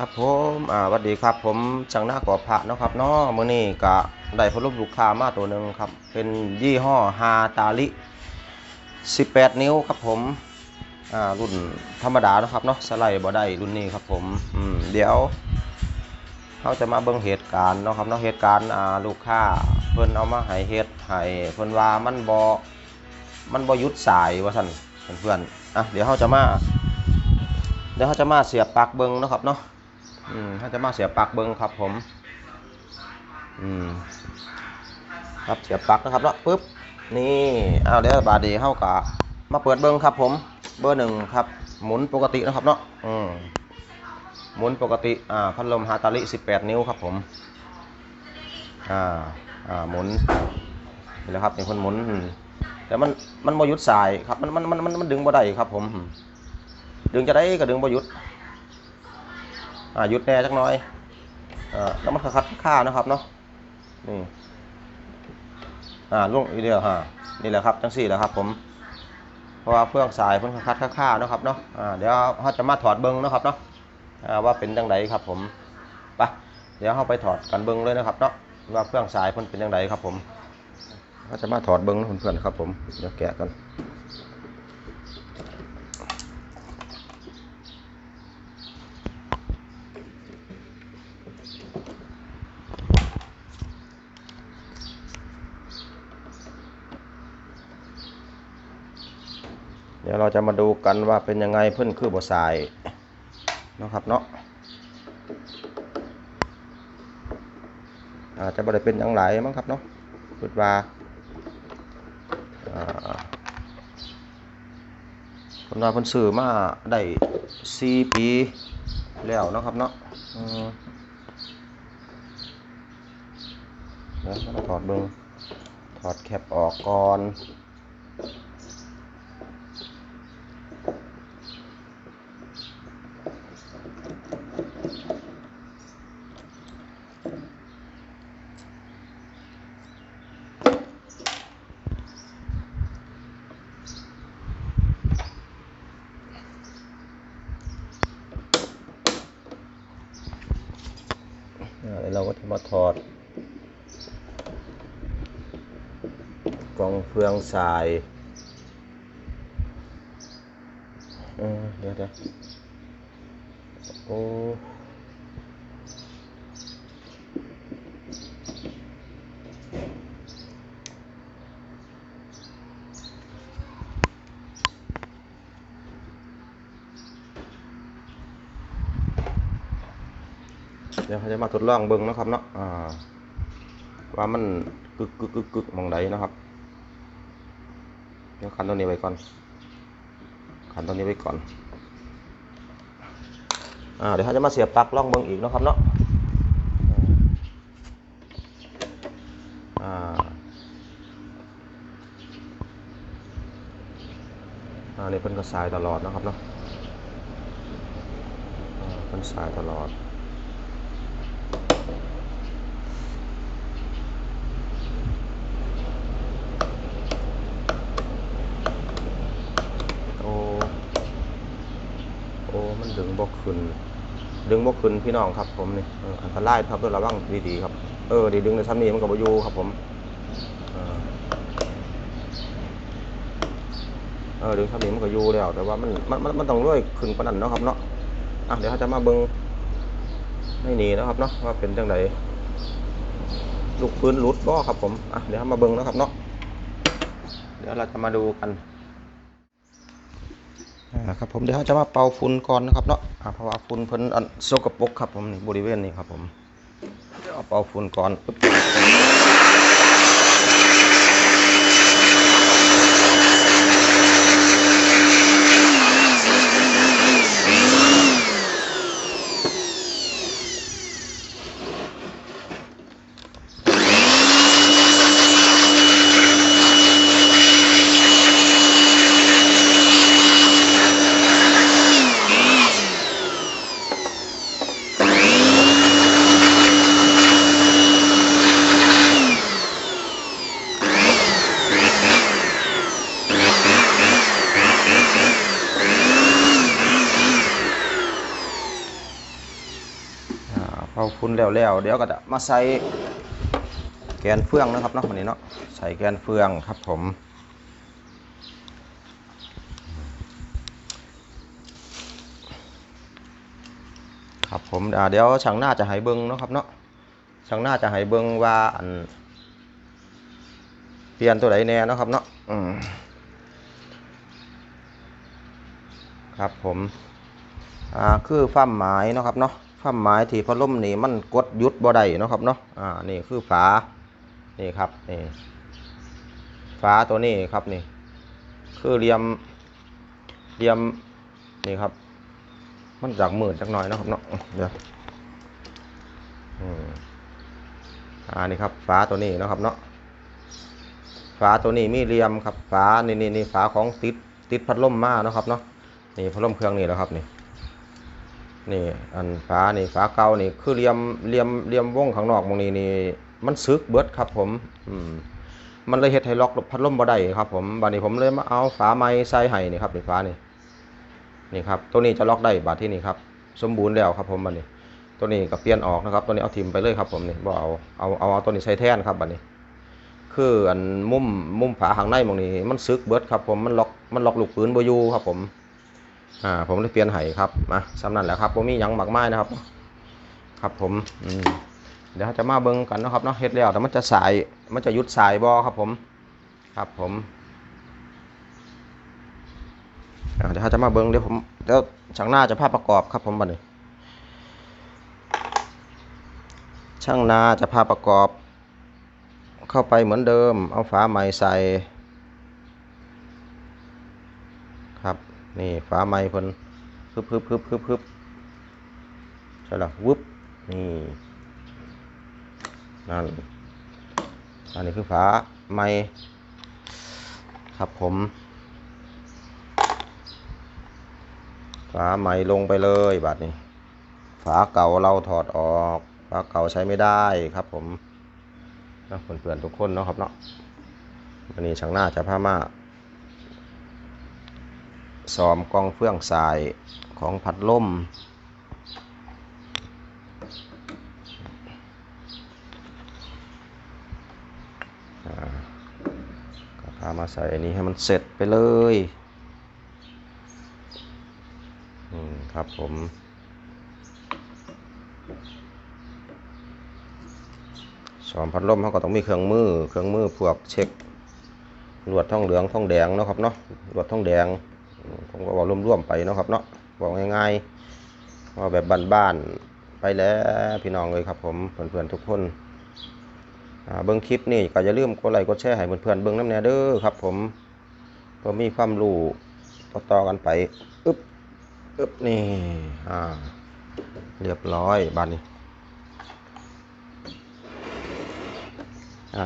ครับผมอ่าสวัสดีครับ ผมจังหน้ากอบพระนะครับเนาะมื้อนี้ก็ได้พัดลมลูกค้ามาตัวหนึ่งครับ เป็นยี่ห้อฮาตาลิ 18 นิ้วครับผมอ่ารุ่นธรรมดานะครับเนาะสไลด์บ่ได้รุ่นนี้ครับผมอืมเดี๋ยวเขาจะมาเบิ่งเหตุการณ์เนาะครับเนาะเหตุการณ์อ่าลูกค้าเพิ่นเอามาให้เฮ็ดให้เพิ่นว่ามันบ่มันบ่ยุดสายว่าซั่นเพื่อนๆอะเดี๋ยวเขาจะมาเดี๋ยวเขาจะมาเสียบปลั๊กเบิ่งนะครับเนาะ อืมถ้าจะมาเสียบปลั๊กเบิ้งครับ ผม อืม ครับเสียบปลั๊กนะครับเนาะปึ๊บนี่เอาเดี๋ยวบาดีเข้ากะมาเปิดเบิ้งครับ ผม เบอร์หนึ่งครับ หมุนปกตินะครับเนาะอืมหมุนปกติอ่าพัดลมฮาตาลิ18 นิ้วครับ ผมอ่าอ่าหมุนนี่แหละครับนี่คนหมุนแต่มันมันบ่หยุดสายครับมันมันมันมันดึงบ่ได้ครับ ผม ดึงจะได้ก็ดึงบ่หยุด อ่าหยุดแน่จักน่อยอ่าแล้วมันคัดค่านะครับเนาะนี่อ่าล่วงอีเดียวฮะนี่แหละครับจังสี่แหละครับ ผมเพราะว่าเพื่องสายเพิ่นคัดค่าๆเนาะครับเนาะอ่าเดี๋ยวเขาจะมาถอดเบิ้งนะครับเนาะอ่าว่าเป็นจังไดครับ ผมไปเดี๋ยวเขาไปถอดกันเบิ้งเลยนะครับเนาะว่าเครื่องสายเพิ่นเป็นจังไดครับ ผมเขาจะมาถอดเบิ้งนะเพื่อนๆครับ ผมเดี๋ยวแกะกัน ดี๋ยวเราจะมาดูกันว่าเป็นยังไงเพื่อนคือบสายนะครับเนาะอาจจะบ่ได้เป็นอย่างไรมั้งครับเนาะคิดว่าอ่าคนว่าเพิ่นซื้อมาได้4ปีแล้วนะครับเนาะเดี๋ยวถอดเบิ่งถอดแคปออกก่อน อ่าแล้วเราก็จะมา ถอด กล่องเฟืองสายเออเดี๋ยวเดี๋ยวโอ้ เดี๋ยวเขาจะมาทดลองเบิ่งนะครับเนาะอ่าว่ามันกึกกึกกึกกึกมองใดนะครับเดี๋ยวขันตัวนี้ไว้ก่อนขันตัวนี้ไว้ก่อนอ่าเดี๋ยวเขาจะมาเสียบปลั๊กลองเบิ่งอีกนะครับเนาะอ่าอ่านี่เพิ่นก็สายตลอดนะครับเนาะอ่าเพิ่นสายตลอด โอ้ โอ้มันดึงบกขึ้น ดึงบกขึ้นพี่น้องครับ ผมนี่อันตรายครับต้องระวังดีๆครับ เออดีดึงในซ้ำนี้มันกับบอยูครับ ผมเออดึงซ้ำนี้มันก็อยูแล้ว แต่ว่ามันมันมันต้องเลื่อยขึ้นปานนั้นเนาะครับเนาะอะเดี๋ยวเขาจะมาเบิ้งไม่หนีนะครับเนาะว่าเป็นจังไดลูกปืนลุดบ่ครับผมอะเดี๋ยวมาเบิ้งนะครับเนาะเดี๋ยวเราจะมาดูกัน ครับผมเดี๋ยวเราจะมาเป่าฝุ่นก่อนนะครับเนาะอ่าเพราะว่าฝุ่นเพิ่นอันสกปรกครับผมนี่บริเวณนี้ครับผมเดี๋ยวเอาเป่าฝุ่นก่อน ปึ๊บเอาฟุ้นแล้วแล้วเดี๋ยวก็จะมาใส่แกนเฟืองนะครับเนาะวันนี้เนาะใส่แกนเฟืองครับผมครับผมเดี๋ยวช่างหน้าจะให้เบิ้งเนาะครับเนาะช่างหน้าจะให้เบิ้งว่าอันเปลี่ยนตัวไหนแน่นะครับเนาะอืมครับผมอ่าคือฟ้ามหมายเนาะครับเนาะ ฟ้ามหมายที่พัดลมนี่มันกดยุดบ่ได้นะครับเนาะอ่านี่คือฝานี่ครับนี่ฝาตัวนี้ครับนี่ คือเหลี่ยมเหลี่ยมนี่ครับ มันจากหมื่นจักหน่อยนะครับเนาะเดี๋ยวอืมอ่านี่ครับฝาตัวนี้นะครับเนาะฝาตัวนี้มีเหลี่ยมครับฝานี่นี่นี่ฝาของติดติดพัดลมมานะครับเนาะนี่พัดลมเครื่องนี่แล้วครับนี่ นี่ อันฝานี่ฝาเก่านี่คือเหลี่ยมเหลี่ยมเหลี่ยมวงข้างนอกตรงนี้นี่มันซึกเบิดครับ ผมอืมมันเลยเฮ็ดให้ล็อกพัดลมบ่ได้ครับ ผมบัดนี้ผมเลยมาเอาฝาไม้ใส่ให้นี่ครับนี่ฝานี่นี่ครับตัวนี้จะล็อกได้บาทที่นี่ครับ สมบูรณ์แล้วครับ ผมบัดนี้ ตัวนี้ก็เปลี่ยนออกนะครับ ตัวนี้เอาทิมไปเลยครับ ผมนี่บ่เอาเอาเอาเอาตัวนี้ใส่แทนครับบัดนี้ คืออันมุมมุมฝาข้างในมองนี้มันซึกเบิดครับ ผมมันล็อกมันล็อกลูกปืนบ่อยู่ครับ ผม อ่าผมเลยเปลี่ยนให้ครับมาสำนั้นแหละครับบ่มียังหมากไมายนะครับ ครับผมอืมเดี๋ยวจะมาเบิ่งกันนะครับเนาะเฮ็ดแล้วแต่มันจะสายมันจะยุดสายบ่ครับผมครับผมเดี๋ยวจะมาเบิ้งเดี๋ยวผมเดี๋ยวช่างหน้าจะภาพประกอบครับผมบัดนี้ช่างนาจะภาพประกอบ เข้าไปเหมือนเดิม เอาฝาใหม่ใส่ครับ นี่ฝาใหม่เพิ่นพึบพึบพึบพึบพึบใช่หรอวึบนี่นั่นอันนี้คือฝาใหม่ครับผมฝาใหม่ลงไปเลยบัดนี้ ฝาเก่าเราถอดออกฝาเก่าใช้ไม่ได้ครับผมนะเพื่อนๆทุกคนเนาะครับเนาะวันนี้ช่างหน้าจะพามา ซ้อมกองเฟื่องสายของพัดลม ก็พามาใส่อันนี้ให้มันเสร็จไปเลยครับผม สอนพัดลมเขาก็ต้องมีเครื่องมือ เครื่องมือพวกเช็คลวดท่องเหลืองท่องแดงนะครับเนาะลวดท่องแดง ผมก็บอกร่วมๆไปเนาะครับเนาะบอกง่ายๆว่าแบบบ้านๆไปแล้วพี่น้องเลยครับ ผมเพื่อนๆทุกคนเบิ้องคลิปนี่ก็อย่าลืมกดไลค์กดแชร์ให้เพื่อนๆเบิ้องน้ำแน่เด้อครับ ผมเพื่อมีความรู้ต่อๆกันไปอึ๊บอึ๊บนี่อ่าเรียบร้อยบานนี้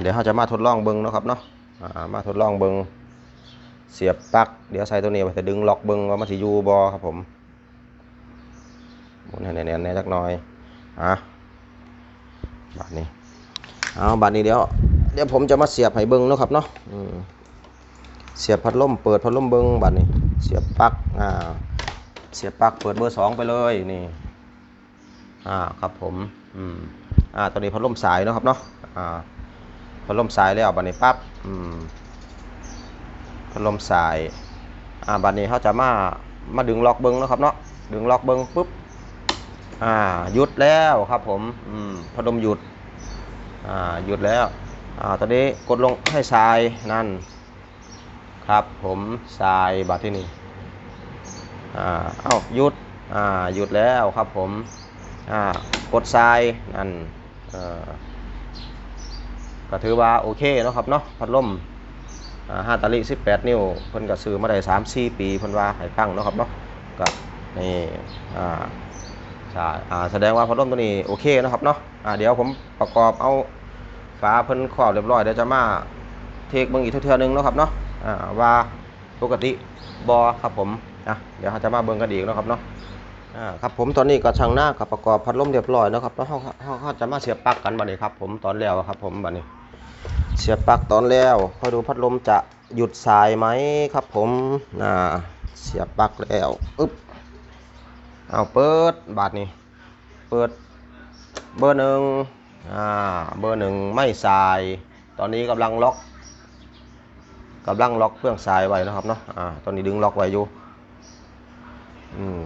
เดี๋ยวเราจะมาทดลองเบิ้งนะครับเนาะมาทดลองเบิ้ง เสียบปลั๊กเดี๋ยวใส่ตัวนี้ไปจะดึงล็อกเบิ้งว่ามันสิอยู่บอครับผมหมุนให้แน่นๆน่จักหน่อยอะบาดนี้เอาบาดนี้เดี๋ยวเดี๋ยวผมจะมาเสียบให้เบิ้งเนาะครับเนาะเสียบพัดลมเปิดพัดลมเบิ้งบาดนี้เสียบปลั๊กอ่าเสียบปลั๊กเปิดเบอร์สองไปเลยนี่อ่าครับผมอืมอ่าตอนนี้พัดลมสายเนาะครับเนาะอ่าพัดลมสายแล้วบัดนี้ปั๊บอืม พัดลมสายอ่าบัดนี้เขาจะมามาดึงล็อกเบิ้งนะครับเนาะดึงล็อกเบิ้งปุ๊บอ่าหยุดแล้วครับผมอืมพัดลมหยุดอ่าหยุดแล้วอ่าตอนนี้กดลงให้สายนั่นครับผมสายบัดที่นี่อ่าเอ้าหยุดอ่าหยุดแล้วครับผมอ่ากดทรายนั่นเอ่อก็ถือว่าโอเคเนาะครับเนาะพัดลม อ่าห้าตาลิ18 นิ้วเพิ่นก็ซื้อมาได้3 4 ปีเพิ่นว่าให้ฟังเนาะครับเนาะก็นี่อ่าใช่อ่าแสดงว่าพัดลมตัวนี้โอเคนะครับเนาะอ่าเดี๋ยวผมประกอบเอาฝาเพิ่นครอบเรียบร้อยเดี๋ยวจะมาเทคเบิ่งอีกเทื่อๆนึงเนาะครับเนาะอ่าว่าปกติบอครับผมอะเดี๋ยวเราจะมาเบิ่งกันอีกเนาะครับเนาะอ่าครับผมตอนนี้ก็ช่างหน้ากับประกอบพัดลมเรียบร้อยแล้วครับแล้วเขาเขาเขาจะมาเสียบปลั๊กกันบัดนี้ครับผมตอนแล้วครับผมบัดนี้ เสียบปลั๊กตอนแล้วคอยดูพัดลมจะหยุดสายไหมครับผมอ่าเสียบปลั๊กแล้วอึ๊บเอาเปิดบาดนี้เปิดเบอร์หนึ่งอ่าเบอร์หนึ่งไม่สาย ตอนนี้กำลังล็อกกำลังล็อกเครื่องสายไว้นะครับเนาะอ่าตอนนี้ดึงล็อกไว้อยู่อืม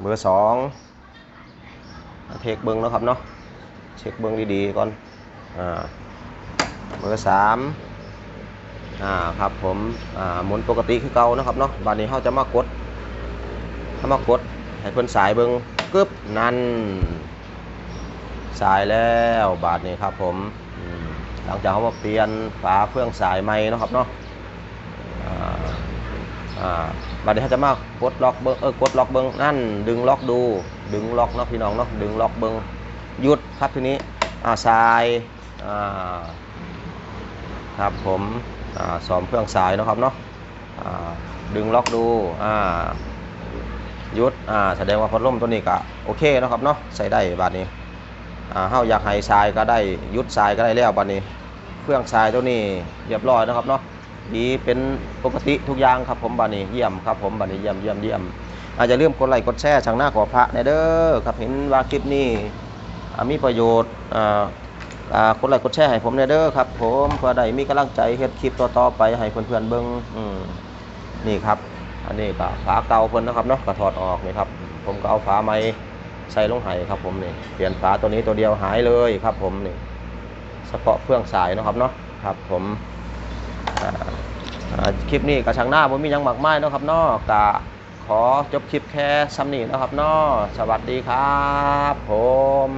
เบอร์สองเทคเบิ้งนะครับเนาะเช็คเบิ้งดีๆก่อนอ่า เบอร์สามอ่าครับผมอ่าหมุนปกติคือเก่านะครับเนาะบานนี้เขาจะมากดถ้ามากดให้เพิ่นสายเบิ้งกึบนั่นสายแล้วบาทนี้ครับผมหลังจากเขามาเปลี่ยนฝาเครื่องสายใหม่นะครับเนาะอ่าอ่าบาทนี้เขาจะมากดล็อกเบิ้งเออกดล็อกเบิ้งนั่นดึงล็อกดูดึงล็อกเนาะพี่น้องเนาะดึงล็อกเบิ้งหยุดครับทีนี้อ่าสายอ่า ครับผมอสอมเครื่องสายนะครับเนาะดึงล็อกดูอ่ายุดอ่าแสดงว่าพัดลมตัวนี้ก็โอเคนะครับเนาะใส่ได้บาทนี้อ่าเฮาอยากให้ทรายก็ได้ยุดทรายก็ได้แล้วบัดนี้ เครื่องทรายตัวนี้เรียบร้อยนะครับเนาะดีเป็นปกติทุกอย่างครับผมบัดนี้เยี่ยมครับผมบัดนี้เยี่ยมเยี่ยมเยี่ยมอาจจะเริ่มกดไลค์กดแชร์ช่างหน้าขอพระในเด้อครับเห็นว่าคลิปนี้มีประโยชน์อ่า กดไลค์กดแชร์ให้ผมในเด้อครับผมเพื่อได้มีกำลังใจเฮ็ดคลิปต่อๆไปให้เพื่อนๆเบิ่งอืมนี่ครับ อันนี้ก็ฝาเก่าเพิ่นนะครับเนาะก็ถอดออกนี่ครับ ผมก็เอาฝาใหม่ใส่ลงไห้ครับผมนี่เปลี่ยนฝาตัวนี้ตัวเดียวหายเลยครับ ผมนี่เฉพาะเครื่องสายนะครับเนาะครับ ผมคลิปนี้กระชังหน้าผมมียังมากมายนะครับเนาะกะขอจบคลิปแค่ซ้ำนี้นะครับเนาะสวัสดีครับ ผม